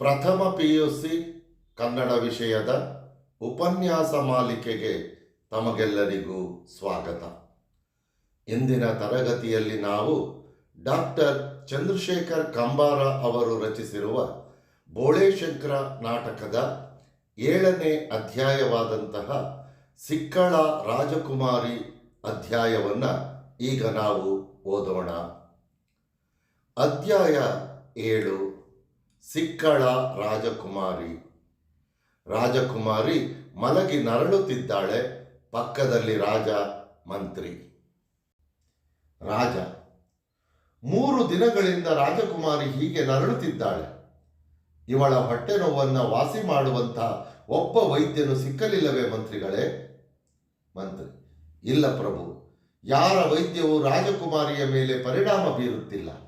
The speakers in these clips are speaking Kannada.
ಪ್ರಥಮ ಪಿ ಯು ಸಿ ಕನ್ನಡ ವಿಷಯದ ಉಪನ್ಯಾಸ ಮಾಲಿಕೆಗೆ ತಮಗೆಲ್ಲರಿಗೂ ಸ್ವಾಗತ. ಇಂದಿನ ತರಗತಿಯಲ್ಲಿ ನಾವು ಡಾಕ್ಟರ್ ಚಂದ್ರಶೇಖರ್ ಕಂಬಾರ ಅವರು ರಚಿಸಿರುವ ಬೋಳೇಶಂಕರ ನಾಟಕದ ಏಳನೇ ಅಧ್ಯಾಯವಾದಂತಹ ಸಿಕ್ಕಳ ರಾಜಕುಮಾರಿ ಅಧ್ಯಾಯವನ್ನು ಈಗ ನಾವು ಓದೋಣ. ಅಧ್ಯಾಯ ಏಳು. ಸಿಕ್ಕಳ ರಾಜಕುಮಾರಿ. ರಾಜಕುಮಾರಿ ಮಲಗಿ ನರಳುತ್ತಿದ್ದಾಳೆ. ಪಕ್ಕದಲ್ಲಿ ರಾಜ, ಮಂತ್ರಿ. ರಾಜ, ಮೂರು ದಿನಗಳಿಂದ ರಾಜಕುಮಾರಿ ಹೀಗೆ ನರಳುತ್ತಿದ್ದಾಳೆ. ಇವಳ ಹೊಟ್ಟೆ ನೋವನ್ನು ವಾಸಿ ಮಾಡುವಂಥ ಒಬ್ಬ ವೈದ್ಯನು ಸಿಕ್ಕಲಿಲ್ಲವೇ ಮಂತ್ರಿಗಳೇ? ಮಂತ್ರಿ, ಇಲ್ಲ ಪ್ರಭು, ಯಾರ ವೈದ್ಯವು ರಾಜಕುಮಾರಿಯ ಮೇಲೆ ಪರಿಣಾಮ ಬೀರುತ್ತಿಲ್ಲ.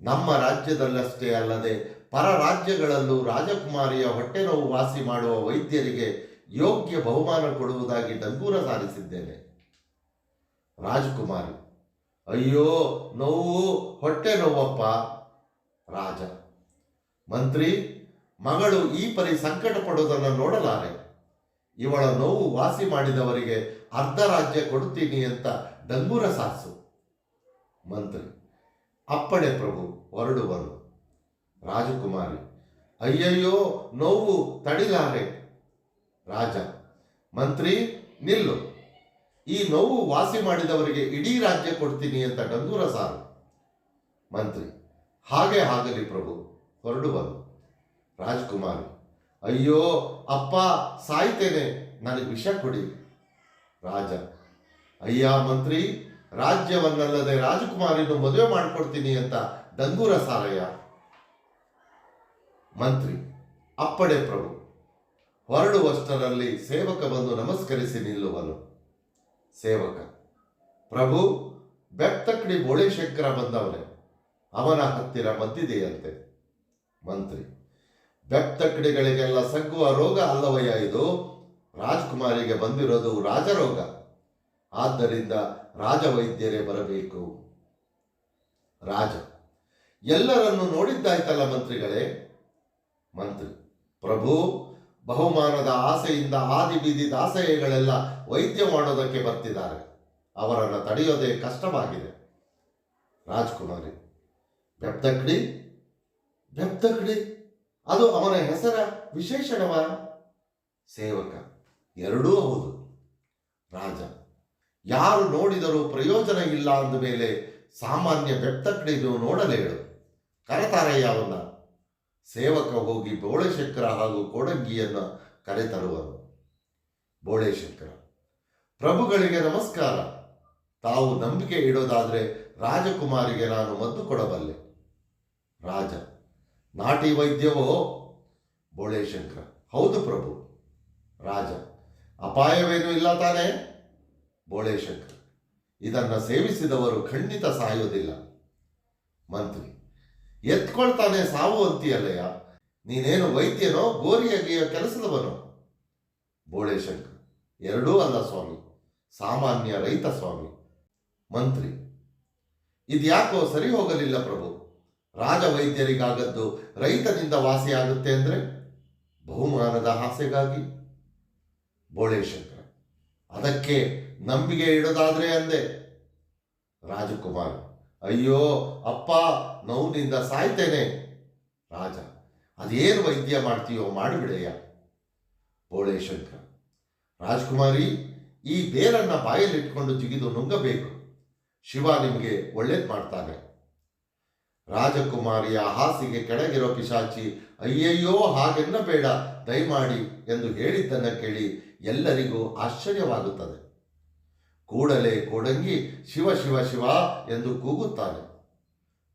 ನಮ್ಮ ರಾಜ್ಯದಲ್ಲಷ್ಟೇ ಅಲ್ಲದೆ ಪರ ರಾಜ್ಯಗಳಲ್ಲೂ ರಾಜಕುಮಾರಿಯ ಹೊಟ್ಟೆ ನೋವು ವಾಸಿ ಮಾಡುವ ವೈದ್ಯರಿಗೆ ಯೋಗ್ಯ ಬಹುಮಾನ ಕೊಡುವುದಾಗಿ ಡಂಗೂರ ಸಾರಿಸಿದ್ದೇನೆ ರಾಜಕುಮಾರಿ, ಅಯ್ಯೋ, ನೋವು ಹೊಟ್ಟೆ ನೋವಪ್ಪ ರಾಜ, ಮಂತ್ರಿ, ಮಗಳು ಈ ಪರಿ ಸಂಕಟ ಪಡುವುದನ್ನು ನೋಡಲಾರೆ. ಇವಳ ನೋವು ವಾಸಿ ಮಾಡಿದವರಿಗೆ ಅರ್ಧ ರಾಜ್ಯ ಕೊಡುತ್ತೀನಿ ಅಂತ ಡಂಗೂರ ಸಾಸು ಮಂತ್ರಿ ಅಪ್ಪಣೆ ಪ್ರಭು, ಹೊರಡುವನು. ರಾಜಕುಮಾರಿ, ಅಯ್ಯಯ್ಯೋ, ನೋವು ತಡಿಲಾರೆ. ರಾಜ, ಮಂತ್ರಿ, ನಿಲ್ಲು. ಈ ನೋವು ವಾಸಿ ಮಾಡಿದವರಿಗೆ ಇಡೀ ರಾಜ್ಯ ಕೊಡ್ತೀನಿ ಅಂತ ಡಂಗೂರ ಸಾರು. ಮಂತ್ರಿ, ಹಾಗೆ ಆಗಲಿ ಪ್ರಭು, ಹೊರಡುವನು. ರಾಜಕುಮಾರಿ, ಅಯ್ಯೋ, ಅಪ್ಪ, ಸಾಯ್ತೇನೆ, ನನಗೆ ವಿಷ ಕೊಡಿ. ರಾಜ, ಅಯ್ಯ, ಮಂತ್ರಿ ರಾಜ್ಯವನ್ನಲ್ಲದೆ ರಾಜಕುಮಾರಿಯನ್ನು ಮದುವೆ ಮಾಡಿಕೊಡ್ತೀನಿ ಅಂತ ಡಂಗೂರ ಸಾರಯ್ಯ ಮಂತ್ರಿ ಅಪ್ಪಡೆ ಪ್ರಭು, ಹೊರಡುವಷ್ಟರಲ್ಲಿ ಸೇವಕ ಬಂದು ನಮಸ್ಕರಿಸಿ ನಿಲ್ಲುವನು. ಸೇವಕ, ಪ್ರಭು ಬೆತ್ತಕಡಿ ಬೋಳೇಶಂಕರ ಬಂದವನೆ, ಅವನ ಹತ್ತಿರ ಬಂದಿದೆಯಂತೆ ಮಂತ್ರಿ ಬೆತ್ತಕಡಿಗಳಿಗೆಲ್ಲ ಸಗ್ಗುವ ರೋಗ ಅಲ್ಲವಯ್ಯ ಇದು? ರಾಜ್ಕುಮಾರಿಗೆ ಬಂದಿರೋದು ರಾಜರೋಗ. ಆದ್ದರಿಂದ ರಾಜವೈದ್ಯರೇ ಬರಬೇಕು. ರಾಜ, ಎಲ್ಲರನ್ನು ನೋಡಿದ್ದಾಯ್ತಲ್ಲ ಮಂತ್ರಿಗಳೇ? ಮಂತ್ರಿ, ಪ್ರಭು, ಬಹುಮಾನದ ಆಸೆಯಿಂದ ಹಾದಿ ಬೀದಿ ದಾಸೆಯಗಳೆಲ್ಲ ವೈದ್ಯ ಮಾಡೋದಕ್ಕೆ ಬರ್ತಿದ್ದಾರೆ. ಅವರನ್ನು ತಡೆಯೋದೇ ಕಷ್ಟವಾಗಿದೆ. ರಾಜ್ಕುಮಾರಿ, ಬೆಪ್ತಕ್ಡಿ ಬೆಪ್ತಕ್ಡಿ, ಅದು ಅವನ ಹೆಸರ ವಿಶೇಷಣವ? ಸೇವಕ, ಎರಡೂ ಹೌದು. ರಾಜ ಯಾರು ನೋಡಿದರೂ ಪ್ರಯೋಜನ ಇಲ್ಲ ಅಂದ ಮೇಲೆ ಸಾಮಾನ್ಯ ಬೆಪ್ತಕ್ಡಿದು ನೋಡಲೇಳು ಕರೆತಾರೆ ಯಾವನ್ನ ಸೇವಕ ಹೋಗಿ ಬೋಳೇಶಂಕರ ಹಾಗೂ ಕೋಡಂಗಿಯನ್ನು ಕರೆತರುವರು. ಬೋಳೇಶಂಕರ. ಪ್ರಭುಗಳಿಗೆ ನಮಸ್ಕಾರ. ತಾವು ನಂಬಿಕೆ ಇಡೋದಾದರೆ ರಾಜಕುಮಾರಿಗೆ ನಾನು ಮದ್ದು ಕೊಡಬಲ್ಲೆ. ರಾಜ. ನಾಟಿ ವೈದ್ಯವೋ? ಬೋಳೇಶಂಕರ. ಹೌದು ಪ್ರಭು. ರಾಜ. ಅಪಾಯವೇನೂ ಇಲ್ಲ ತಾನೇ? ಬೋಳೇಶಂಕರ್. ಇದನ್ನು ಸೇವಿಸಿದವರು ಖಂಡಿತ ಸಾಯೋದಿಲ್ಲ. ಮಂತ್ರಿ, ಎತ್ಕೊಳ್ತಾನೆ ಸಾವು ಅಂತೀಯಲ್ಲಯ್ಯ? ನೀನೇನು ವೈದ್ಯನೋ ಗೋರಿ ಕೆಲಸದವನೋ? ಬೋಳೇಶಂಕರ್, ಎರಡೂ ಅಲ್ಲ ಸ್ವಾಮಿ, ಸಾಮಾನ್ಯ ರೈತ ಸ್ವಾಮಿ. ಮಂತ್ರಿ, ಇದ್ಯಾಕೋ ಸರಿ ಹೋಗಲಿಲ್ಲ ಪ್ರಭು? ರಾಜ ವೈದ್ಯರಿಗಾಗದ್ದು ರೈತನಿಂದ ವಾಸಿಯಾಗುತ್ತೆ ಅಂದ್ರೆ ಬಹುಮಾನದ ಆಸೆಗಾಗಿ. ಬೋಳೇಶಂಕರ, ಅದಕ್ಕೆ ನಂಬಿಕೆ ಇಡೋದಾದ್ರೆ ಅಂದೆ. ರಾಜಕುಮಾರ್, ಅಯ್ಯೋ, ಅಪ್ಪ ನೋವಿನಿಂದ ಸಾಯ್ತೇನೆ. ರಾಜ, ಅದೇನು ವೈದ್ಯ ಮಾಡ್ತೀಯೋ ಮಾಡಿಬಿಡೆಯ ಬೋಳೇಶಂಕರ, ರಾಜ್ಕುಮಾರಿ, ಈ ಬೇರನ್ನ ಬಾಯಲ್ಲಿಟ್ಕೊಂಡು ಜಿಗಿದು ನುಂಗಬೇಕು. ಶಿವ ನಿಮಗೆ ಒಳ್ಳೇದು ಮಾಡ್ತಾನೆ. ರಾಜಕುಮಾರಿಯ ಹಾಸಿಗೆ ಕೆಳಗಿರೋ ಪಿಶಾಚಿ, ಅಯ್ಯಯ್ಯೋ, ಹಾಗೆನ್ನಬೇಡ, ದಯಮಾಡಿ ಎಂದು ಹೇಳಿದ್ದನ್ನು ಕೇಳಿ ಎಲ್ಲರಿಗೂ ಆಶ್ಚರ್ಯವಾಗುತ್ತದೆ. ಕೂಡಲೇ ಕೊಡಂಗಿ ಶಿವ ಶಿವ ಶಿವ ಎಂದು ಕೂಗುತ್ತಾನೆ.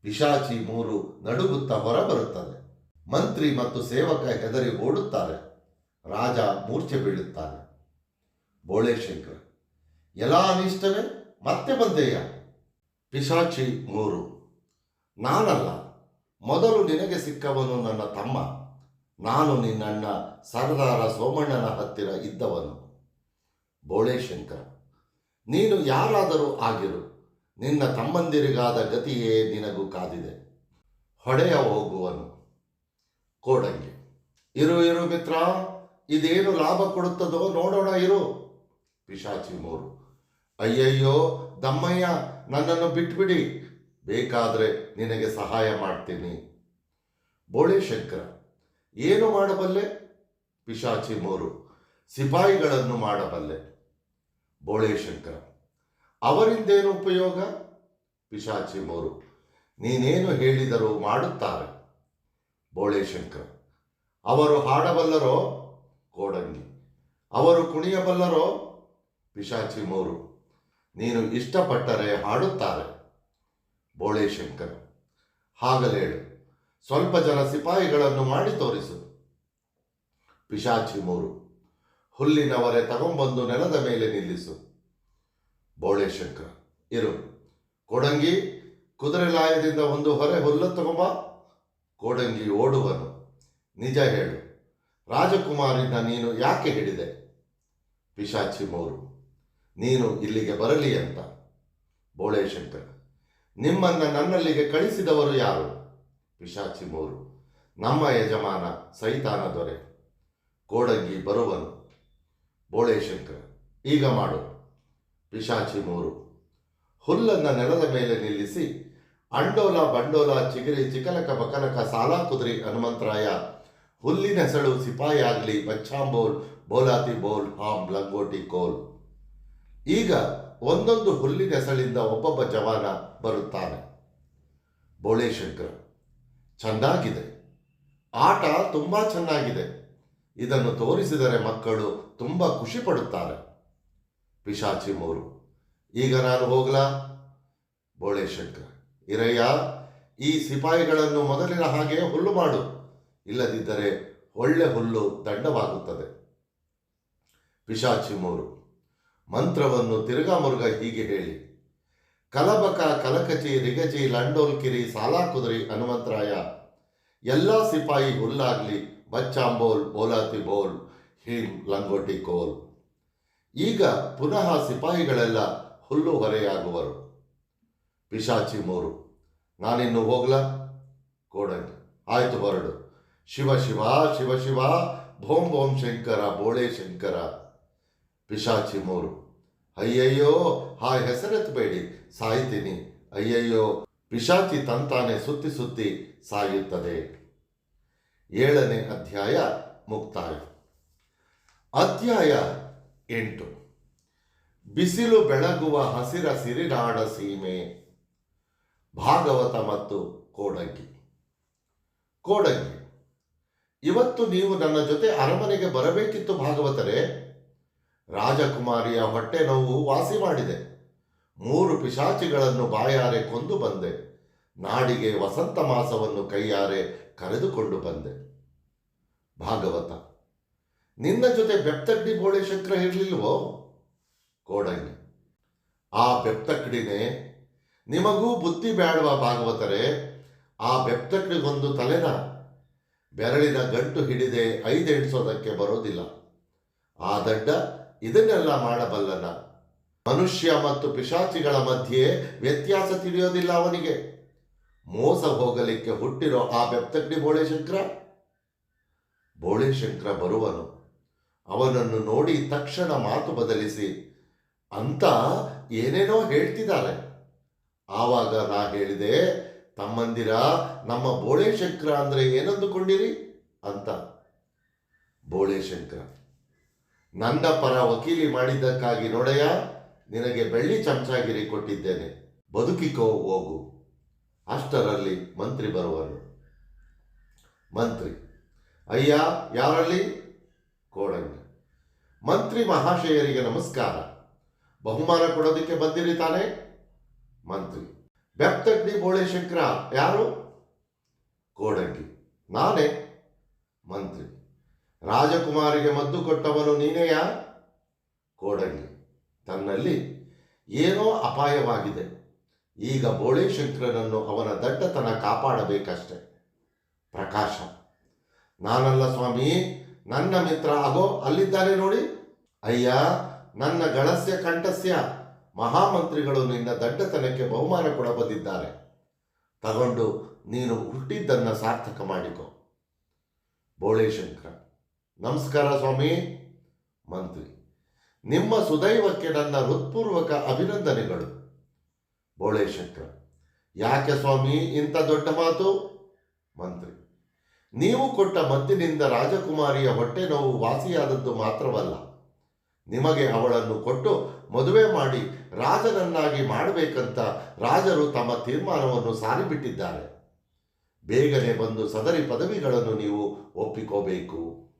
ಪಿಶಾಚಿ ಮೂರು ನಡುಗುತ್ತಾ ಹೊರಬರುತ್ತದೆ. ಮಂತ್ರಿ ಮತ್ತು ಸೇವಕ ಹೆದರಿ ಓಡುತ್ತಾರೆ. ರಾಜ ಮೂರ್ಛೆ ಬೀಳುತ್ತಾನೆ. ಬೋಳೇಶಂಕರ್ ಎಲ್ಲ ಅನಿಷ್ಟವೇ ಮತ್ತೆ ಬಂದೆಯ? ಪಿಶಾಚಿ ಮೂರು, ನಾನಲ್ಲ, ಮೊದಲು ನಿನಗೆ ಸಿಕ್ಕವನು ನನ್ನ ತಮ್ಮ, ನಾನು ನಿನ್ನಣ್ಣ, ಸರದಾರ ಸೋಮಣ್ಣನ ಹತ್ತಿರ ಇದ್ದವನು. ಬೋಳೇಶಂಕರ ನೀನು ಯಾರಾದರೂ ಆಗಿರು, ನಿನ್ನ ತಮ್ಮಂದಿರಿಗಾದ ಗತಿಯೇ ನಿನಗೂ ಕಾದಿದೆ. ಹೊಡೆಯ ಹೋಗುವನು. ಕೋಡಂಗಿ. ಇರು ಇರು ಮಿತ್ರ, ಇದೇನು ಲಾಭ ಕೊಡುತ್ತದೋ ನೋಡೋಣ, ಇರು. ಪಿಶಾಚಿ ಮೂರು. ಅಯ್ಯಯ್ಯೋ, ದಮ್ಮಯ್ಯ, ನನ್ನನ್ನು ಬಿಟ್ಬಿಡಿ. ಬೇಕಾದ್ರೆ ನಿನಗೆ ಸಹಾಯ ಮಾಡ್ತೀನಿ. ಬೋಳೆ ಶಂಕರ. ಏನು ಮಾಡಬಲ್ಲೆ? ಪಿಶಾಚಿ ಮೂರು. ಸಿಪಾಯಿಗಳನ್ನು ಮಾಡಬಲ್ಲೆ. ಬೋಳೆ ಶಂಕರ ಅವರಿಂದೇನು ಉಪಯೋಗ? ಪಿಶಾಚಿ ಮೂರು. ನೀನೇನು ಹೇಳಿದರೂ ಮಾಡುತ್ತಾರೆ. ಬೋಳೆ ಶಂಕರ ಅವರು ಹಾಡಬಲ್ಲರೋ? ಕೋಡಂಗಿ. ಅವರು ಕುಣಿಯಬಲ್ಲರೋ? ಪಿಶಾಚಿ ಮೂರು. ನೀನು ಇಷ್ಟಪಟ್ಟರೆ ಹಾಡುತ್ತಾರೆ. ಬೋಳೆ ಶಂಕರ ಹಾಗಲೇಳು. ಸ್ವಲ್ಪ ಜನ ಸಿಪಾಯಿಗಳನ್ನು ಮಾಡಿ ತೋರಿಸು. ಪಿಶಾಚಿ ಮೂರು. ಹುಲ್ಲಿನವರೆ ತಗೊಂಬಂದು ನೆಲದ ಮೇಲೆ ನಿಲ್ಲಿಸು. ಬೋಳೆ ಶಂಕರ ಇರು. ಕೊಡಂಗಿ, ಕುದುರೆ ಲಾಯದಿಂದ ಒಂದು ಹೊರೆ ಹುಲ್ಲು ತಗೊಂಬ. ಕೋಡಂಗಿ ಓಡುವನು. ನಿಜ ಹೇಳು. ರಾಜಕುಮಾರಿನ ನೀನು ಯಾಕೆ ಹಿಡಿದೆ? ಪಿಶಾಚಿ ಮೂರು. ನೀನು ಇಲ್ಲಿಗೆ ಬರಲಿ ಅಂತ. ಬೋಳೆ ಶಂಕರ ನಿಮ್ಮನ್ನ ನನ್ನಲ್ಲಿಗೆ ಕಳಿಸಿದವರು ಯಾರು? ಪಿಶಾಚಿ ಮೂರು. ನಮ್ಮ ಯಜಮಾನ ಸೈತಾನ ದೊರೆ. ಕೋಡಂಗಿ ಬರುವನು. ಬೋಳೆ ಶಂಕರ ಈಗ ಮಾಡು. ಪಿಶಾಚಿ ಮೂರು. ಹುಲ್ಲನ್ನು ನೆಲದ ಮೇಲೆ ನಿಲ್ಲಿಸಿ, ಅಂಡೋಲ ಬಂಡೋಲ ಚಿಗಿರಿ ಚಿಕಲಕ ಬಕಲಕ ಸಾಲ ಕುದುರಿ ಹನುಮಂತರಾಯ ಹುಲ್ಲಿನೆಸಳು ಸಿಪಾಯಿ ಆಗಲಿ ಬಚ್ಚಾಂಬೋಲ್ ಬೋಲಾತಿ ಬೋಲ್, ಹಾಂ ಲಂಗೋಟಿ ಕೋಲ್. ಈಗ ಒಂದೊಂದು ಹುಲ್ಲಿನ ಸಳಿಂದ ಒಬ್ಬೊಬ್ಬ ಜವಾನ ಬರುತ್ತಾನೆ. ಬೋಳೆ ಶಂಕರ ಚೆನ್ನಾಗಿದೆ. ಆಟ ತುಂಬಾ ಚೆನ್ನಾಗಿದೆ. ಇದನ್ನು ತೋರಿಸಿದರೆ ಮಕ್ಕಳು ತುಂಬ ಖುಷಿ ಪಡುತ್ತಾರೆ. ಪಿಶಾಚಿ ಮೂರು, ಈಗ ನಾನು ಹೋಗ್ಲಾ? ಬೋಳೆ ಶಂಕರ ಇರಯ್ಯ ಈ ಸಿಪಾಯಿಗಳನ್ನು ಮೊದಲಿನ ಹಾಗೆ ಹುಲ್ಲು ಮಾಡು. ಇಲ್ಲದಿದ್ದರೆ ಒಳ್ಳೆ ಹುಲ್ಲು ದಂಡವಾಗುತ್ತದೆ ಪಿಶಾಚಿ ಮೂರು, ಮಂತ್ರವನ್ನು ತಿರುಗಾ ಮುರುಗ ಹೀಗೆ ಹೇಳಿ. ಕಲಬಕ ಕಲಕಚಿ ರಿಗಚಿ ಲಂಡೋಲ್ಕಿರಿ ಸಾಲಾ ಕುದುರಿ ಹನುಮಂತರಾಯ, ಎಲ್ಲ ಸಿಪಾಯಿ ಹುಲ್ಲಾಗ್ಲಿ ಬಚ್ಚಾಂಬೋಲ್ ಬೋಲಾತಿ ಬೋಲ್, ಹಿಂ ಲಂಗೋಟಿ ಕೋಲ್. ಈಗ ಪುನಃ ಸಿಪಾಯಿಗಳೆಲ್ಲ ಹುಲ್ಲು ಹೊರೆಯಾಗುವರು. ಪಿಶಾಚಿ ಮೂರು, ನಾನಿನ್ನು ಹೋಗ್ಲ? ಕೋಡಂಗಿ ಆಯ್ತು ಹೊರಡು. ಶಿವ ಶಿವ ಶಿವ ಶಿವ, ಭೋಂ ಭೋಂ ಶಂಕರ, ಬೋಳೆ ಶಂಕರ. ಪಿಶಾಚಿ ಮೂರು, ಅಯ್ಯಯ್ಯೋ ಆ ಹೆಸರೆತ್ತಬೇಡಿ, ಸಾಯ್ತೀನಿ. ಅಯ್ಯಯ್ಯೋ, ಪಿಶಾಚಿ ತಂತಾನೆ ಸುತ್ತಿ ಸುತ್ತಿ ಸಾಯುತ್ತದೆ. ಏಳನೇ ಅಧ್ಯಾಯ ಮುಕ್ತಾಯ. ಅಧ್ಯಾಯ ಎಂಟು. ಬಿಸಿಲು ಬೆಳಗುವ ಹಸಿರ ಸಿರಿನಾಡ ಸೀಮೆ, ಭಾಗವತ ಮತ್ತು ಕೋಡಂಗಿ ಕೋಡಂಗಿ ಇವತ್ತು ನೀವು ನನ್ನ ಜೊತೆ ಅರಮನೆಗೆ ಬರಬೇಕಿತ್ತು ಭಾಗವತರೇ. ರಾಜಕುಮಾರಿಯ ಹೊಟ್ಟೆ ನೋವು ವಾಸಿ ಮಾಡಿದೆ. ಮೂರು ಪಿಶಾಚಿಗಳನ್ನು ಬಾಯಾರೆ ಕೊಂದು ಬಂದೆ. ನಾಡಿಗೆ ವಸಂತ ಮಾಸವನ್ನು ಕೈಯಾರೆ ಕರೆದುಕೊಂಡು ಬಂದೆ. ಭಾಗವತ. ನಿನ್ನ ಜೊತೆ ಬೆಪ್ತಡ್ಡಿ ಬೋಳೆ ಶಂಕರ ಇರಲಿಲ್ವೋ? ಕೋಡಂಗಿ ಆ ಬೆಪ್ತಕ್ಕಡಿನೇ ನಿಮಗೂ ಬುದ್ಧಿ ಬೇಡವಾ ಭಾಗವತರೇ? ಆ ಬೆಪ್ತಕ್ಕಡಿಗೊಂದು ತಲೆನ? ಬೆರಳಿನ ಗಂಟು ಹಿಡಿದೆ ಐದೆಣಿಸೋದಕ್ಕೆ ಬರೋದಿಲ್ಲ. ಆ ದಡ್ಡ ಇದನ್ನೆಲ್ಲ ಮಾಡಬಲ್ಲನ. ಮನುಷ್ಯ ಮತ್ತು ಪಿಶಾಚಿಗಳ ಮಧ್ಯೆ ವ್ಯತ್ಯಾಸ ತಿಳಿಯೋದಿಲ್ಲ ಅವನಿಗೆ. ಮೋಸ ಹೋಗಲಿಕ್ಕೆ ಹುಟ್ಟಿರೋ ಆ ಬೆಪ್ತಗ್ನಿ ಬೋಳೆಶಂಕರ ಬೋಳೆಶಂಕರ ಬರುವನು. ಅವನನ್ನು ನೋಡಿ ತಕ್ಷಣ ಮಾತು ಬದಲಿಸಿ, ಅಂತ, ಏನೇನೋ ಹೇಳ್ತಿದ್ದಾರೆ. ಆವಾಗ ನಾ ಹೇಳಿದೆ, ತಮ್ಮಂದಿರ, ನಮ್ಮ ಬೋಳೆಶಂಕರ ಅಂದರೆ ಏನಂದುಕೊಂಡಿರಿ? ಅಂತ. ಬೋಳೆಶಂಕರ ನನ್ನ ಪರ ವಕೀಲಿ ಮಾಡಿದ್ದಕ್ಕಾಗಿ ನೋಡಯ್ಯ, ನಿನಗೆ ಬೆಳ್ಳಿ ಚಮಚಾಗಿರಿ ಕೊಟ್ಟಿದ್ದೇನೆ. ಬದುಕಿಕೋ, ಹೋಗು. ಅಷ್ಟರಲ್ಲಿ ಮಂತ್ರಿ ಬರುವನು. ಮಂತ್ರಿ. ಅಯ್ಯ, ಯಾರಲ್ಲಿ? ಕೋಡಂಗಿ. ಮಂತ್ರಿ ಮಹಾಶಯರಿಗೆ ನಮಸ್ಕಾರ. ಬಹುಮಾನ ಕೊಡೋದಕ್ಕೆ ಬಂದಿರಿ ತಾನೆ? ಮಂತ್ರಿ. ಬೆಪ್ತಗ್ನಿ ಬೋಳೆಶಂಕರ ಯಾರು? ಕೋಡಂಗಿ. ನಾನೇ. ಮಂತ್ರಿ. ರಾಜಕುಮಾರಿಗೆ ಮದ್ದು ಕೊಟ್ಟವನು ನೀನೆಯಾ? ಕೋಡಂಗಿ. ತನ್ನಲ್ಲಿ ಏನೋ ಅಪಾಯವಾಗಿದೆ. ಈಗ ಬೋಳೇಶಂಕರನನ್ನು ಅವನ ದಡ್ಡತನ ಕಾಪಾಡಬೇಕಷ್ಟೆ. ಪ್ರಕಾಶ, ನಾನಲ್ಲ ಸ್ವಾಮಿ, ನನ್ನ ಮಿತ್ರ ಆಗೋ ಅಲ್ಲಿದ್ದಾನೆ ನೋಡಿ. ಅಯ್ಯ, ನನ್ನ ಗಳಸ್ಯ ಕಂಠಸ್ಯ. ಮಹಾಮಂತ್ರಿಗಳು ನಿನ್ನ ದಡ್ಡತನಕ್ಕೆ ಬಹುಮಾನ ಕೊಡ ಬಂದಿದ್ದಾರೆ. ತಗೊಂಡು ನೀನು ಹುಟ್ಟಿದ್ದನ್ನ ಸಾರ್ಥಕ ಮಾಡಿಕೊ. ಬೋಳೇಶಂಕರ, ನಮಸ್ಕಾರ ಸ್ವಾಮಿ. ಮಂತ್ರಿ, ನಿಮ್ಮ ಸುದೈವಕ್ಕೆ ನನ್ನ ಹೃತ್ಪೂರ್ವಕ ಅಭಿನಂದನೆಗಳು. ಬೋಳೇಶಂಕರ. ಯಾಕೆ ಸ್ವಾಮಿ? ಇಂಥ ದೊಡ್ಡ ಮಾತು? ಮಂತ್ರಿ. ನೀವು ಕೊಟ್ಟ ಮದ್ದಿನಿಂದ ರಾಜಕುಮಾರಿಯ ಹೊಟ್ಟೆ ನೋವು ವಾಸಿಯಾದದ್ದು ಮಾತ್ರವಲ್ಲ. ನಿಮಗೆ ಅವಳನ್ನು ಕೊಟ್ಟು ಮದುವೆ ಮಾಡಿ ರಾಜನನ್ನಾಗಿ ಮಾಡಬೇಕಂತ ರಾಜರು ತಮ್ಮ ತೀರ್ಮಾನವನ್ನು ಸಾರಿಬಿಟ್ಟಿದ್ದಾರೆ. ಬೇಗನೆ ಬಂದು ಸದರಿ ಪದವಿಗಳನ್ನು ನೀವು ಒಪ್ಪಿಕೋಬೇಕು.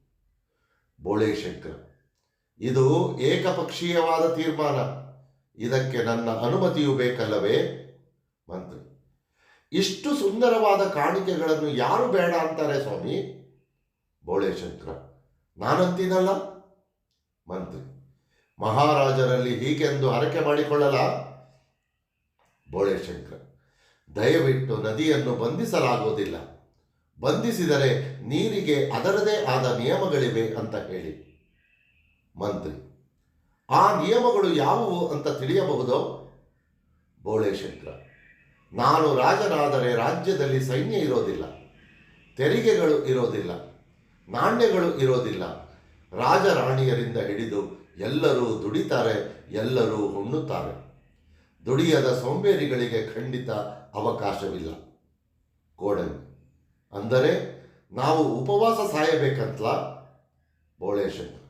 ಬೋಳೇಶಂಕರ್. ಇದು ಏಕಪಕ್ಷೀಯವಾದ ತೀರ್ಮಾನ. ಇದಕ್ಕೆ ನನ್ನ ಅನುಮತಿಯೂ ಬೇಕಲ್ಲವೇ? ಮಂತ್ರಿ. ಇಷ್ಟು ಸುಂದರವಾದ ಕಾಣಿಕೆಗಳನ್ನು ಯಾರು ಬೇಡ ಅಂತಾರೆ ಸ್ವಾಮಿ? ಬೋಳೇಶಂಕರ. ನಾನಂತೀನಲ್ಲ? ಮಂತ್ರಿ. ಮಹಾರಾಜರಲ್ಲಿ ಹೀಗೆಂದು ಹರಕೆ ಮಾಡಿಕೊಳ್ಳಲ? ಬೋಳೇಶಂಕರ. ದಯವಿಟ್ಟು ನದಿಯನ್ನು ಬಂಧಿಸಲಾಗುವುದಿಲ್ಲ. ಬಂಧಿಸಿದರೆ ನೀರಿಗೆ ಅದರದೇ ಆದ ನಿಯಮಗಳಿವೆ ಅಂತ ಹೇಳಿ. ಮಂತ್ರಿ. ಆ ನಿಯಮಗಳು ಯಾವುವು ಅಂತ ತಿಳಿಯಬಹುದೋ? ಬೋಳೇಶಂಕರ. ನಾನು ರಾಜನಾದರೆ ರಾಜ್ಯದಲ್ಲಿ ಸೈನ್ಯ ಇರೋದಿಲ್ಲ, ತೆರಿಗೆಗಳು ಇರೋದಿಲ್ಲ, ನಾಣ್ಯಗಳು ಇರೋದಿಲ್ಲ. ರಾಜ ರಾಣಿಯರಿಂದ ಹಿಡಿದು ಎಲ್ಲರೂ ದುಡಿತಾರೆ, ಎಲ್ಲರೂ ಹುಣ್ಣುತ್ತಾರೆ ದುಡಿಯದ ಸೋಂಬೇರಿಗಳಿಗೆ ಖಂಡಿತ ಅವಕಾಶವಿಲ್ಲ. ಕೋಡಂಗಿ ಅಂದರೆ ನಾವು ಉಪವಾಸ ಸಾಯಬೇಕಂತಲ? ಬೋಳೇಶಂಕರ್.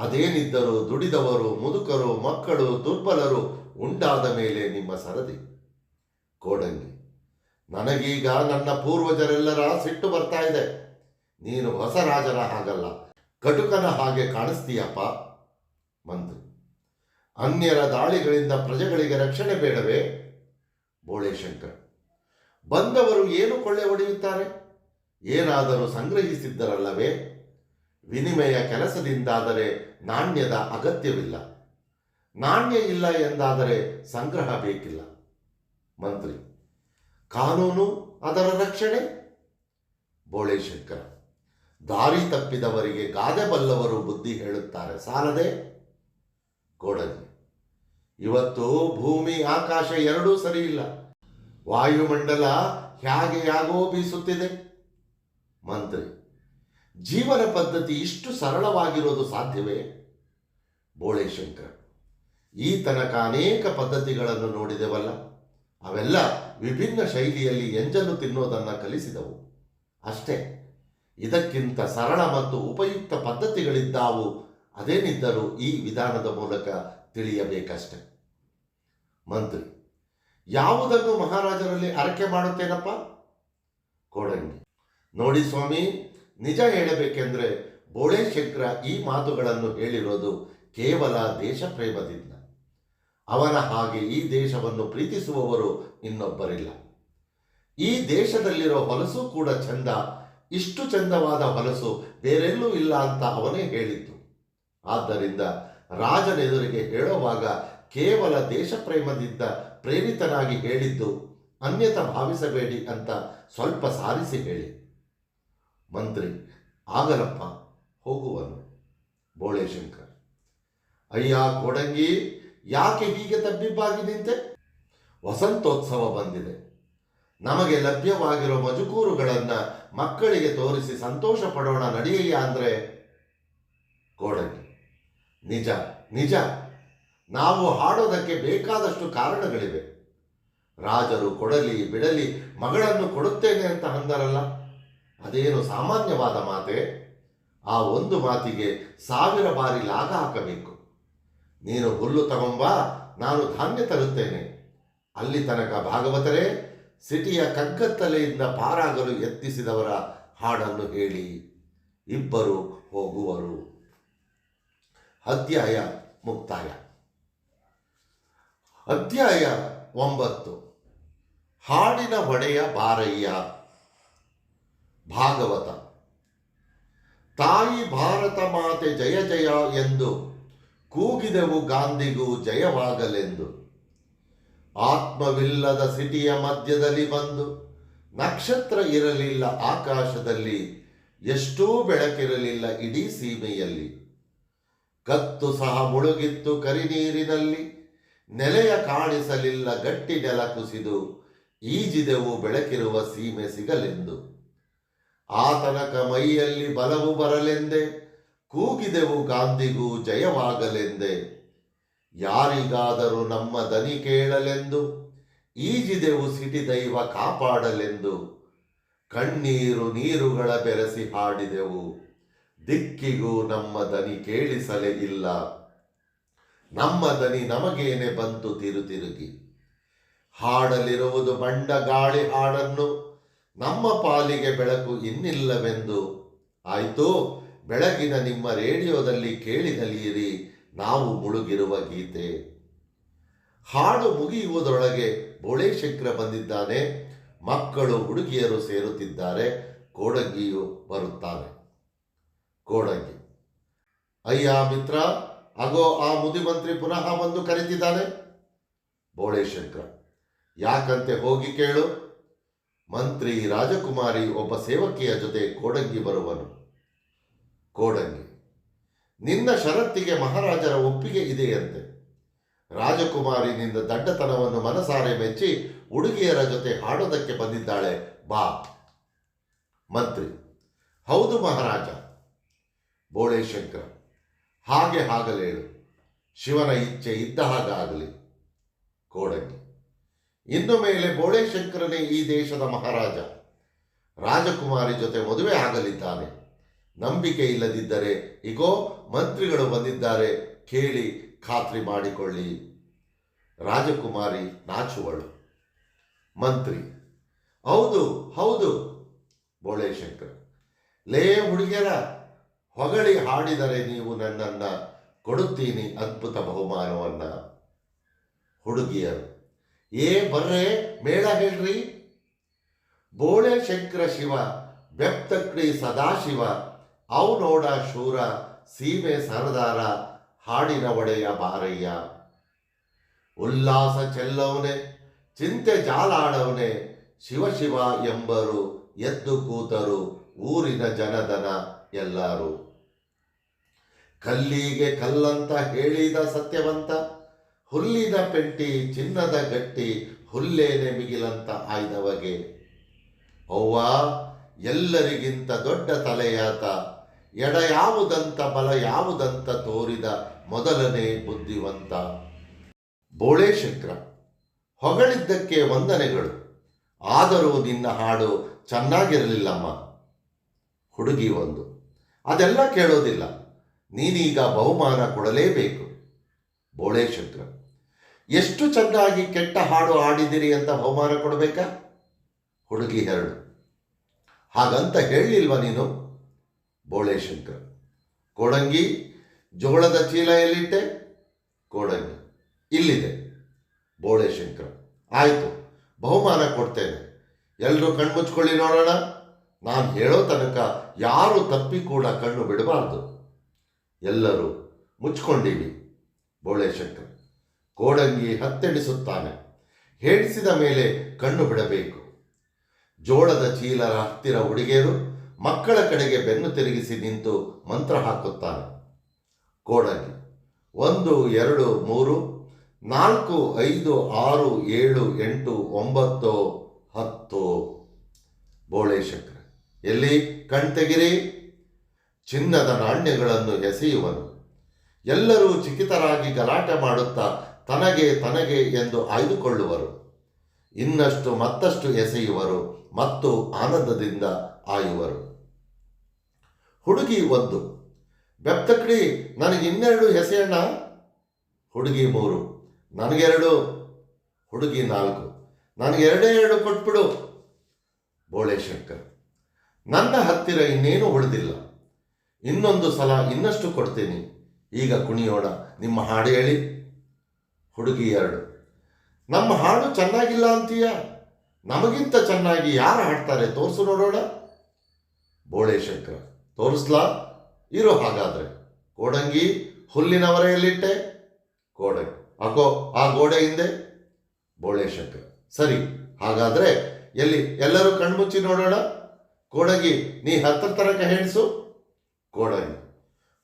ಅದೇನಿದ್ದರೂ ದುಡಿದವರು, ಮುದುಕರು, ಮಕ್ಕಳು, ದುರ್ಬಲರು ಉಂಟಾದ ಮೇಲೆ ನಿಮ್ಮ ಸರದಿ. ಕೋಡಂಗಿ, ನನಗೀಗ ನನ್ನ ಪೂರ್ವಜರೆಲ್ಲರ ಸಿಟ್ಟು ಬರ್ತಾ ಇದೆ. ನೀನು ಹೊಸ ರಾಜರ ಹಾಗಲ್ಲ, ಕಟುಕನ ಹಾಗೆ ಕಾಣಿಸ್ತೀಯಪ್ಪ. ಮಂತ್ರಿ, ಅನ್ಯರ ದಾಳಿಗಳಿಂದ ಪ್ರಜೆಗಳಿಗೆ ರಕ್ಷಣೆ ಬೇಡವೇ? ಬೋಳೇಶಂಕರ್, ಬಂದವರು ಏನು ಕೊಳ್ಳೆ ಹೊಡೆಯುತ್ತಾರೆ? ಏನಾದರೂ ಸಂಗ್ರಹಿಸಿದ್ದರಲ್ಲವೇ? ವಿನಿಮಯ ಕೆಲಸದಿಂದಾದರೆ ನಾಣ್ಯದ ಅಗತ್ಯವಿಲ್ಲ. ನಾಣ್ಯ ಇಲ್ಲ ಎಂದಾದರೆ ಸಂಗ್ರಹ ಬೇಕಿಲ್ಲ. ಮಂತ್ರಿ, ಕಾನೂನು ಅದರ ರಕ್ಷಣೆ? ಬೋಳೇಶಂಕರ, ದಾರಿ ತಪ್ಪಿದವರಿಗೆ ಗಾದೆ ಬಲ್ಲವರು ಬುದ್ಧಿ ಹೇಳುತ್ತಾರೆ ಸಾಲದೆ? ಕೋಡಂಗಿ ಇವತ್ತು ಭೂಮಿ ಆಕಾಶ ಎರಡೂ ಸರಿ ಇಲ್ಲ ವಾಯುಮಂಡಲ ಹೇಗೆ ಯಾಗೋ ಬೀಸುತ್ತಿದೆ? ಮಂತ್ರಿ ಜೀವನ ಪದ್ಧತಿ ಇಷ್ಟು ಸರಳವಾಗಿರೋದು ಸಾಧ್ಯವೇ? ಬೋಳೇಶಂಕರ್ ಈ ತನಕ ಅನೇಕ ಪದ್ಧತಿಗಳನ್ನು ನೋಡಿದೆವಲ್ಲ? ಅವೆಲ್ಲ ವಿಭಿನ್ನ ಶೈಲಿಯಲ್ಲಿ ಎಂಜಲು ತಿನ್ನೋದನ್ನು ಕಲಿಸಿದವು. ಅಷ್ಟೇ, ಇದಕ್ಕಿಂತ ಸರಳ ಮತ್ತು ಉಪಯುಕ್ತ ಪದ್ಧತಿಗಳಿದ್ದಾವು ಅದೇನಿದ್ದರೂ ಈ ವಿಧಾನದ ಮೂಲಕ ತಿಳಿಯಬೇಕಷ್ಟೆ. ಮಂತ್ರಿ, ಯಾವುದನ್ನು ಮಹಾರಾಜರಲ್ಲಿ ಅರಕೆ ಮಾಡುತ್ತೇನಪ್ಪ? ಕೋಡಂಗಿ. ನೋಡಿ ಸ್ವಾಮಿ ನಿಜ ಹೇಳಬೇಕೆಂದರೆ ಬೋಳೆ ಶಂಕರ ಈ ಮಾತುಗಳನ್ನು ಹೇಳಿರೋದು ಕೇವಲ ದೇಶ ಪ್ರೇಮದಿಂದ ಅವನ ಹಾಗೆ ಈ ದೇಶವನ್ನು ಪ್ರೀತಿಸುವವರು ಇನ್ನೊಬ್ಬರಿಲ್ಲ. ಈ ದೇಶದಲ್ಲಿರೋ ಹೊಲಸು ಕೂಡ ಚಂದ, ಇಷ್ಟು ಚಂದವಾದ ಹೊಲಸು ಬೇರೆಲ್ಲೂ ಇಲ್ಲ ಅಂತ ಅವನೇ ಹೇಳಿದ್ದು. ಆದ್ದರಿಂದ ರಾಜನೆದುರಿಗೆ ಹೇಳುವಾಗ ಕೇವಲ ದೇಶ ಪ್ರೇಮದಿಂದ ಪ್ರೇರಿತನಾಗಿ ಹೇಳಿದ್ದು ಅನ್ಯತ ಭಾವಿಸಬೇಡಿ ಅಂತ ಸ್ವಲ್ಪ ಸಾರಿಸಿ ಹೇಳಿ. ಮಂತ್ರಿ. ಆಗಲಪ್ಪ, ಹೋಗುವನು ಬೋಳೇಶಂಕರ್. ಅಯ್ಯ, ಕೊಡಂಗಿ, ಯಾಕೆ ಹೀಗೆ ತಬ್ಬಿಬ್ಬಾಗಿದಂತೆ ವಸಂತೋತ್ಸವ ಬಂದಿದೆ. ನಮಗೆ ಲಭ್ಯವಾಗಿರೋ ಮಜುಕೂರುಗಳನ್ನು ಮಕ್ಕಳಿಗೆ ತೋರಿಸಿ ಸಂತೋಷ ಪಡೋಣ ನಡೆಯಯ್ಯ ಅಂದ್ರೆ ಕೋಡಂಗಿ. ನಿಜ ನಿಜ. ನಾವು ಹಾಡೋದಕ್ಕೆ ಬೇಕಾದಷ್ಟು ಕಾರಣಗಳಿವೆ. ರಾಜರು ಕೊಡಲಿ, ಬಿಡಲಿ, ಮಗಳನ್ನು ಕೊಡುತ್ತೇನೆ ಅಂತ ಅಂದರಲ್ಲ. ಅದೇನು ಸಾಮಾನ್ಯವಾದ ಮಾತೆ, ಆ ಒಂದು ಮಾತಿಗೆ ಸಾವಿರ ಬಾರಿ ಲಾಗ ಹಾಕಬೇಕು. ನೀನು ಹುಲ್ಲು ತಗೊಂಬಾ, ನಾನು ಧಾನ್ಯ ತರುತ್ತೇನೆ. ಅಲ್ಲಿ ತನಕ ಭಾಗವತರೇ, ಸಿಟಿಯ ಕಗ್ಗತ್ತಲೆಯಿಂದ ಪಾರಾಗಲು ಯತ್ನಿಸಿದವರ ಹಾಡನ್ನು ಹೇಳಿ, ಇಬ್ಬರು ಹೋಗುವರು. ಅಧ್ಯಾಯ ಮುಕ್ತಾಯ. ಅಧ್ಯಾಯ ಒಂಬತ್ತು. ಹಾಡಿನ ಹೊಡೆಯ ಬಾರಯ್ಯ. ಭಾಗವತ. ತಾಯಿ ಭಾರತ ಮಾತೆ ಜಯ ಜಯ ಎಂದು ಕೂಗಿದೆವು ಗಾಂಧಿಗೂ ಜಯವಾಗಲೆಂದು. ಆತ್ಮವಿಲ್ಲದ ಸಿಟಿಯ ಮಧ್ಯದಲ್ಲಿ ಬಂದು ನಕ್ಷತ್ರ ಇರಲಿಲ್ಲ ಆಕಾಶದಲ್ಲಿ, ಎಷ್ಟೂ ಬೆಳಕಿರಲಿಲ್ಲ ಇಡೀ ಸೀಮೆಯಲ್ಲಿ. ಕತ್ತು ಸಹ ಮುಳುಗಿತ್ತು ಕರಿನೀರಿನಲ್ಲಿ, ನೆಲೆಯ ಕಾಣಿಸಲಿಲ್ಲ ಗಟ್ಟಿ ನೆಲ ಕುಸಿದು, ಈಜಿದೆವು ಬೆಳಕಿರುವ ಸೀಮೆ ಸಿಗಲೆಂದು. ಆತನಕ ಮೈಯಲ್ಲಿ ಬಲವು ಬರಲೆಂದೆ, ಕೂಗಿದೆವು ಗಾಂಧಿಗೂ ಜಯವಾಗಲೆಂದೆ. ಯಾರಿಗಾದರೂ ನಮ್ಮ ದನಿ ಕೇಳಲೆಂದು, ಈಜಿದೆವು ಸಿಟಿ ದೈವ ಕಾಪಾಡಲೆಂದು. ಕಣ್ಣೀರು ನೀರುಗಳ ಬೆರೆಸಿ ಹಾಡಿದೆವು, ದಿಕ್ಕಿಗೂ ನಮ್ಮ ದನಿ ಕೇಳಿಸಲೇ ಇಲ್ಲ. ನಮ್ಮ ದನಿ ನಮಗೇನೆ ಬಂತು ತಿರುತಿರುಗಿ. ಹಾಡಲಿರುವುದು ಬಂಡ ಗಾಳಿ ಹಾಡನ್ನು ನಮ್ಮ ಪಾಲಿಗೆ ಬೆಳಕು ಇನ್ನಿಲ್ಲವೆಂದು. ಆಯಿತು, ಬೆಳಗಿನ ನಿಮ್ಮ ರೇಡಿಯೋದಲ್ಲಿ ಕೇಳಿದಲಿಯಿರಿ, ನಾವು ಮುಳುಗಿರುವ ಗೀತೆ. ಹಾಡು ಮುಗಿಯುವುದರೊಳಗೆ ಬೋಳೇಶಂಕರ ಬಂದಿದ್ದಾನೆ, ಮಕ್ಕಳು ಹುಡುಗಿಯರು ಸೇರುತ್ತಿದ್ದಾರೆ, ಕೋಡಂಗಿಯು ಬರುತ್ತಾನೆ. ಕೋಡಗಿ. ಅಯ್ಯ ಮಿತ್ರ, ಅಗೋ ಆ ಮುದಿಮಂತ್ರಿ ಪುನಃ ಬಂದು ಬೋಳೆ ಬೋಳೇಶಂಕರ ಯಾಕಂತೆ ಹೋಗಿ ಕೇಳು? ಮಂತ್ರಿ ರಾಜಕುಮಾರಿ ಒಬ್ಬ ಸೇವಕಿಯ ಜೊತೆ ಕೋಡಂಗಿ ಬರುವನು. ಕೋಡಂಗಿ, ನಿನ್ನ ಷರತ್ತಿಗೆ ಮಹಾರಾಜರ ಒಪ್ಪಿಗೆ ಇದೆಯಂತೆ. ರಾಜಕುಮಾರಿನಿಂದ ದಡ್ಡತನವನ್ನು ಮನಸಾರೆ ಮೆಚ್ಚಿ ಹುಡುಗಿಯರ ಜೊತೆ ಹಾಡೋದಕ್ಕೆ ಬಂದಿದ್ದಾಳೆ. ಬಾ. ಮಂತ್ರಿ, ಹೌದು ಮಹಾರಾಜ. ಬೋಳೇಶಂಕರ ಹಾಗೆ ಹಾಗಲೇಳು. ಶಿವನ ಇಚ್ಛೆ ಇದ್ದ ಹಾಗಾಗಲಿ. ಕೋಡಂಗಿ ಇನ್ನು ಮೇಲೆ ಬೋಳೇಶಂಕರನೇ ಈ ದೇಶದ ಮಹಾರಾಜ. ರಾಜಕುಮಾರಿ ಜೊತೆ ಮದುವೆ ಆಗಲಿದ್ದಾನೆ. ನಂಬಿಕೆ ಇಲ್ಲದಿದ್ದರೆ ಇಗೋ, ಮಂತ್ರಿಗಳು ಬಂದಿದ್ದಾರೆ, ಕೇಳಿ ಖಾತ್ರಿ ಮಾಡಿಕೊಳ್ಳಿ. ರಾಜಕುಮಾರಿ ನಾಚುವಳು. ಮಂತ್ರಿ, ಹೌದು ಹೌದು, ಬೋಳೇಶಂಕರ್. ಲೇ ಹುಡುಗಿಯರ, ಹೊಗಳಿ ಹಾಡಿದರೆ ನೀವು ನನ್ನನ್ನು ಕೊಡುತ್ತೀನಿ ಅದ್ಭುತ ಬಹುಮಾನವನ್ನು. ಹುಡುಗಿಯರು ಏ ಬರ್ರೆ, ಮೇಳ ಹೇಳ್ರಿ. ಬೋಳೆ ಶಂಕರ ಶಿವ ವ್ಯಕ್ತಕ್ರಿ ಸದಾಶಿವ, ಅವು ನೋಡ ಶೂರ, ಸೀಮೆ ಸರದಾರ, ಹಾಡಿನ ಒಡೆಯ ಬಾರಯ್ಯ. ಉಲ್ಲಾಸ ಚೆಲ್ಲವನೆ, ಚಿಂತೆ ಜಾಲಾಡವನೆ, ಶಿವ ಶಿವ ಎಂಬರು, ಎದ್ದು ಕೂತರು, ಊರಿನ ಜನದನ ಎಲ್ಲರೂ. ಕಲ್ಲಿಗೆ ಕಲ್ಲಂತ ಹೇಳಿದ ಸತ್ಯವಂತ ಹುಲ್ಲಿನ ಪೆಂಟಿ, ಚಿನ್ನದ ಗಟ್ಟಿ, ಹುಲ್ಲೇನೆ ಮಿಗಿಲಂತ ಆಯ್ದವಗೆ. ಅವ್ವ, ಎಲ್ಲರಿಗಿಂತ ದೊಡ್ಡ ತಲೆಯಾತ. ಎಡ ಯಾವುದಂತ ಬಲ ಯಾವುದಂತ ತೋರಿದ ಮೊದಲನೇ ಬುದ್ಧಿವಂತ. ಬೋಳೇಶಂಕರ ಹೊಗಳಿದ್ದಕ್ಕೆ ವಂದನೆಗಳು. ಆದರೂ ನಿನ್ನ ಹಾಡು ಚೆನ್ನಾಗಿರಲಿಲ್ಲಮ್ಮ. ಹುಡುಗಿ ಒಂದು, ಅದೆಲ್ಲ ಕೇಳೋದಿಲ್ಲ. ನೀನೀಗ ಬಹುಮಾನ ಕೊಡಲೇಬೇಕು. ಬೋಳೆ ಬೋಳೇಶಂಕರ ಎಷ್ಟು ಚೆನ್ನಾಗಿ ಕೆಟ್ಟ ಹಾಡು ಆಡಿದಿರಿ ಅಂತ ಬಹುಮಾನ ಕೊಡಬೇಕಾ? ಹುಡುಗಿ ಹೆರಳು ಹಾಗಂತ ಹೇಳಲಿಲ್ವ ನೀನು? ಬೋಳೇಶಂಕರ ಕೋಡಂಗಿ, ಜೋಳದ ಚೀಲ ಎಲ್ಲಿಟ್ಟೆ? ಕೋಡಂಗಿ. ಇಲ್ಲಿದೆ. ಬೋಳೇಶಂಕರ ಆಯಿತು, ಬಹುಮಾನ ಕೊಡ್ತೇನೆ. ಎಲ್ಲರೂ ಕಣ್ಮುಚ್ಕೊಳ್ಳಿ ನೋಡೋಣ. ನಾನು ಹೇಳೋ ತನಕ ಯಾರು ತಪ್ಪಿ ಕೂಡ ಕಣ್ಣು ಬಿಡಬಾರ್ದು. ಎಲ್ಲರೂ ಮುಚ್ಕೊಂಡಿವಿ ಬೋಳೇಶಂಕರ್ ಕೋಡಂಗಿ ಹತ್ತೆಣಿಸುತ್ತಾನೆ. ಹೇಳಿಸಿದ ಮೇಲೆ ಕಣ್ಣು ಬಿಡಬೇಕು. ಜೋಳದ ಚೀಲರ ಹತ್ತಿರ ಹುಡುಗಿಯರು ಮಕ್ಕಳ ಕಡೆಗೆ ಬೆನ್ನು ತಿರುಗಿಸಿ ನಿಂತು ಮಂತ್ರ ಹಾಕುತ್ತಾನೆ ಕೋಡಂಗಿ ಒಂದು, ಎರಡು, ಮೂರು, ನಾಲ್ಕು, ಐದು, ಆರು, ಏಳು, ಎಂಟು, ಒಂಬತ್ತು, ಹತ್ತು. ಬೋಳೇಶಕ್ರ ಎಲ್ಲಿ ಕಣ್ತೆಗಿರಿ ಚಿನ್ನದ ನಾಣ್ಯಗಳನ್ನು ಎಸೆಯುವನು. ಎಲ್ಲರೂ ಚಿಕಿತರಾಗಿ ಗಲಾಟೆ ಮಾಡುತ್ತಾ ತನಗೆ ತನಗೆ ಎಂದು ಆಯ್ದುಕೊಳ್ಳುವರು. ಇನ್ನಷ್ಟು ಮತ್ತಷ್ಟು ಎಸೆಯುವರು ಮತ್ತು ಆನಂದದಿಂದ ಆಯುವರು. ಹುಡುಗಿ ಒಂದು ಬೆಪ್ತಕ್ಡಿ ನನಗೆ ಇನ್ನೆರಡು ಎಸೆಯೋಣ ಹುಡುಗಿ ಮೂರು ನನಗೆರಡು ಹುಡುಗಿ ನಾಲ್ಕು, ನನಗೆ ಎರಡೇ ಎರಡು ಕೊಟ್ಬಿಡು. ಬೋಳೇಶಂಕರ್ ನನ್ನ ಹತ್ತಿರ ಇನ್ನೇನು ಉಳಿದಿಲ್ಲ. ಇನ್ನೊಂದು ಸಲ ಇನ್ನಷ್ಟು ಕೊಡ್ತೀನಿ. ಈಗ ಕುಣಿಯೋಣ, ನಿಮ್ಮ ಹಾಡು ಹೇಳಿ. ಹುಡುಗಿ ಎರಡು. ನಮ್ಮ ಹಾಡು ಚೆನ್ನಾಗಿಲ್ಲ ಅಂತೀಯ? ನಮಗಿಂತ ಚೆನ್ನಾಗಿ ಯಾರು ಹಾಡ್ತಾರೆ? ತೋರಿಸು ನೋಡೋಣ ಬೋಳೇಶಂಕರ. ತೋರಿಸ್ಲಾ? ಇರೋ ಹಾಗಾದ್ರೆ. ಕೋಡಂಗಿ ಹುಲ್ಲಿನ ಹೊರೆಯಲ್ಲಿಟ್ಟೆ ಕೋಡಂಗಿ. ಅಕೋ ಆ ಗೋಡೆ ಹಿಂದೆ. ಬೋಳೇಶಂಕರ. ಸರಿ, ಹಾಗಾದ್ರೆ ಎಲ್ಲಿ ಎಲ್ಲರೂ ಕಣ್ಮುಚ್ಚಿ ನೋಡೋಣ? ಕೋಡಂಗಿ, ನೀ ಹತ್ತರ ತನಕ ಹೇಳಿಸು. ಕೋಡಂಗಿ.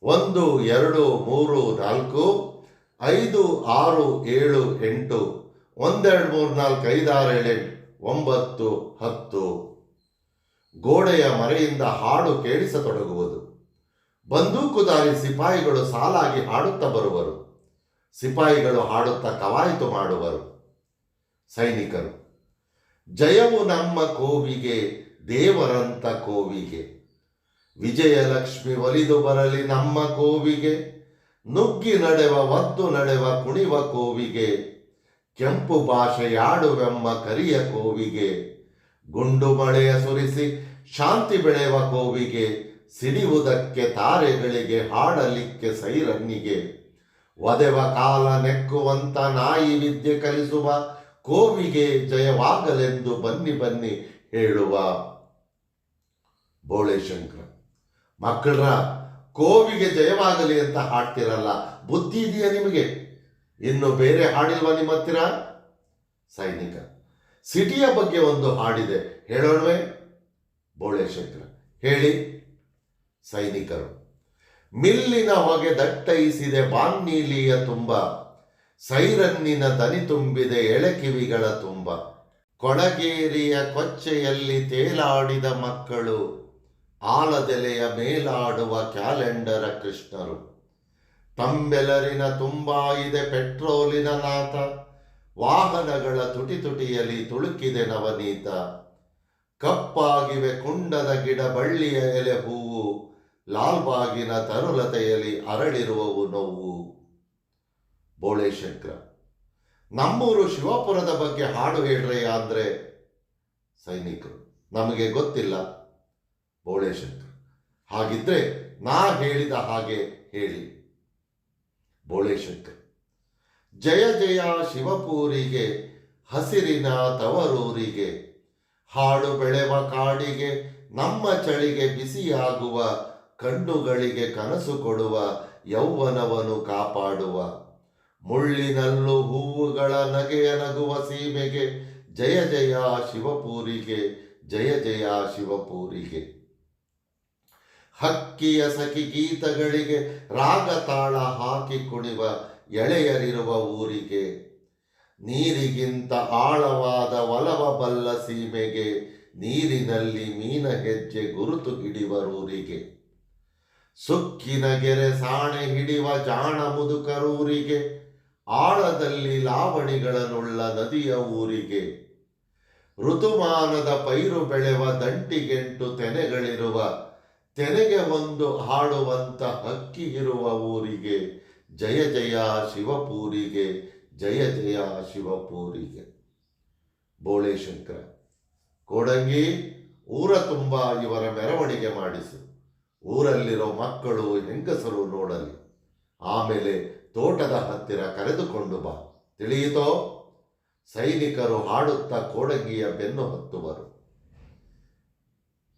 ಒಂದು, ಎರಡು, ಮೂರು, ನಾಲ್ಕು. ಐದು, ಆರು, ಏಳು, ಎಂಟು, ಒಂದೆರಡು, ಮೂರು, ನಾಲ್ಕು, ಐದು, ಆರು, ಏಳು, ಎಂಟು, ಒಂಬತ್ತು, ಹತ್ತು. ಗೋಡೆಯ ಮರೆಯಿಂದ ಹಾಡು ಕೇಳಿಸತೊಡಗುವುದು. ಬಂದೂಕುದಾರಿ ಸಿಪಾಯಿಗಳು ಸಾಲಾಗಿ ಹಾಡುತ್ತಾ ಬರುವರು. ಸಿಪಾಯಿಗಳು ಹಾಡುತ್ತಾ ಕವಾಯಿತು ಮಾಡುವರು. ಸೈನಿಕರು, ಜಯವು ನಮ್ಮ ಕೋವಿಗೆ, ದೇವರಂತ ಕೋವಿಗೆ. ವಿಜಯಲಕ್ಷ್ಮಿ ಒಲಿದು ಬರಲಿ ನಮ್ಮ ಕೋವಿಗೆ. ನುಗ್ಗಿ ನಡೆವ, ಒದ್ದು ನಡೆವ ಕುಣಿವ ಕೋವಿಗೆ. ಕೆಂಪು ಭಾಷೆಯಾಡುವೆಂಬ ಕರಿಯ ಕೋವಿಗೆ. ಗುಂಡು ಮಳೆಯ ಸುರಿಸಿ ಶಾಂತಿ ಬೆಳೆಯುವ ಕೋವಿಗೆ. ಸಿಡಿಯುವುದಕ್ಕೆ ತಾರೆಗಳಿಗೆ, ಹಾಡಲಿಕ್ಕೆ ಸೈರನ್ನಿಗೆ ಒದೆವ ಕಾಲ ನೆಕ್ಕುವಂತ ನಾಯಿ ವಿದ್ಯೆ ಕಲಿಸುವ ಕೋವಿಗೆ ಜಯವಾಗಲೆಂದು ಬನ್ನಿ ಬನ್ನಿ ಹೇಳುವ ಬೋಳೆ ಶಂಕರ. ಮಕ್ಕಳ ಕೋವಿಗೆ ಜಯವಾಗಲಿ ಅಂತ ಹಾಡ್ತಿರಲ್ಲ, ಬುದ್ಧಿ ಇದೆಯಾ ನಿಮಗೆ? ಇನ್ನು ಬೇರೆ ಹಾಡಿಲ್ವಾ ನಿಮ್ಮ ಹತ್ತಿರ? ಸೈನಿಕ, ಸಿಟಿಯ ಬಗ್ಗೆ ಒಂದು ಹಾಡಿದೆ. ಹೇಳೋಣವೇ? ಬೋಳೆಶಂಕರ ಹೇಳಿ. ಸೈನಿಕರು, ಮಿಲ್ಲಿನ ಹೊಗೆ ದಟ್ಟೈಸಿದೆ ಬಾನ್ನೀಲಿಯ ತುಂಬ, ಸೈರನ್ನಿನ ದನಿ ತುಂಬಿದೆ ಎಳೆಕಿವಿಗಳ ತುಂಬ. ಕೊಳಗೇರಿಯ ಕೊಚ್ಚೆಯಲ್ಲಿ ತೇಲಾಡಿದ ಮಕ್ಕಳು ಆಲದೆಲೆಯ ಮೇಲಾಡುವ ಕ್ಯಾಲೆಂಡರ ಕೃಷ್ಣರು. ತಂಬೆಲರಿನ ತುಂಬಾ ಇದೆ ಪೆಟ್ರೋಲಿನ ನಾಥ. ವಾಹನಗಳ ತುಟಿ ತುಟಿಯಲ್ಲಿ ತುಳುಕಿದೆ ನವನೀತ. ಕಪ್ಪಾಗಿವೆ ಕುಂಡದ ಗಿಡ ಬಳ್ಳಿಯ ಎಲೆ ಹೂವು. ಲಾಲ್ಬಾಗಿನ ತರುಲತೆಯಲ್ಲಿ ಅರಳಿರುವವು ನೋವು. ಬೋಳೇಶಂಕರ ನಮ್ಮೂರು ಶಿವಪುರದ ಬಗ್ಗೆ ಹಾಡು ಹೇಳ್ರಯ್ಯ ಅಂದ್ರೆ? ಸೈನಿಕರು, ನಮಗೆ ಗೊತ್ತಿಲ್ಲ. ಬೋಳೇಶಂಕರ್ ಹಾಗಿದ್ರೆ ನಾ ಹೇಳಿದ ಹಾಗೆ ಹೇಳಿ. ಬೋಳೇಶಂಕರ್ ಜಯ ಜಯ ಶಿವಪೂರಿಗೆ, ಹಸಿರಿನ ತವರೂರಿಗೆ, ಹಾಡು ಬೆಳೆವ ಕಾಡಿಗೆ, ನಮ್ಮ ಚಳಿಗೆ ಬಿಸಿಯಾಗುವ, ಕಣ್ಣುಗಳಿಗೆ ಕನಸು ಕೊಡುವ ಯೌವನವನ್ನು ಕಾಪಾಡುವ. ಮುಳ್ಳಿನಲ್ಲೂ ಹೂವುಗಳ ನಗೆಯ ನಗುವ ಸೀಮೆಗೆ, ಜಯ ಜಯ ಶಿವಪೂರಿಗೆ, ಜಯ ಜಯ ಶಿವಪೂರಿಗೆ. ಹಕ್ಕಿಯ ಸಖಿ ಗೀತಗಳಿಗೆ ರಾಗ ತಾಳ ಹಾಕಿ ಕುಣಿವ ಎಳೆಯರಿರುವ ಊರಿಗೆ. ನೀರಿಗಿಂತ ಆಳವಾದ ಒಲವ ಬಲ್ಲ ಸೀಮೆಗೆ ನೀರಿನಲ್ಲಿ ಮೀನ ಹೆಜ್ಜೆ ಗುರುತು ಹಿಡಿವರೂರಿಗೆ ಸುಕ್ಕಿನ ಗೆರೆ ಸಾಣೆ ಹಿಡಿವ ಜಾಣ ಮುದುಕರೂರಿಗೆ ಆಳದಲ್ಲಿ ಲಾವಣಿಗಳನ್ನುಳ್ಳ ನದಿಯ ಊರಿಗೆ. ಋತುಮಾನದ ಪೈರು ಬೆಳೆವ ದಂಟಿಗೆಂಟು ತೆನೆಗಳಿರುವ ತೆನೆಗೆ ಒಂದು ಹಾಡುವಂತ ಹಕ್ಕಿ ಇರುವ ಊರಿಗೆ ಜಯ ಜಯ ಶಿವಪೂರಿಗೆ, ಜಯ ಜಯ ಶಿವಪೂರಿಗೆ. ಬೋಳೇಶಂಕರ ಕೋಡಂಗಿ ಊರ ತುಂಬ ಇವರ ಮೆರವಣಿಗೆ ಮಾಡಿಸು. ಊರಲ್ಲಿರೋ ಮಕ್ಕಳು, ಹೆಂಗಸರು ನೋಡಲಿ. ಆಮೇಲೆ ತೋಟದ ಹತ್ತಿರ ಕರೆದುಕೊಂಡು ಬಾ. ತಿಳಿಯಿತೋ? ಸೈನಿಕರು ಹಾಡುತ್ತಾ ಕೋಡಂಗಿಯ ಬೆನ್ನು ಹತ್ತುವರು.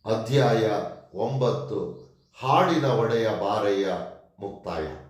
ಅಧ್ಯಾಯ ಒಂಬತ್ತು ಹಾಡಿನ ಒಡೆಯ ಬಾರಯ್ಯ ಮುಕ್ತಾಯ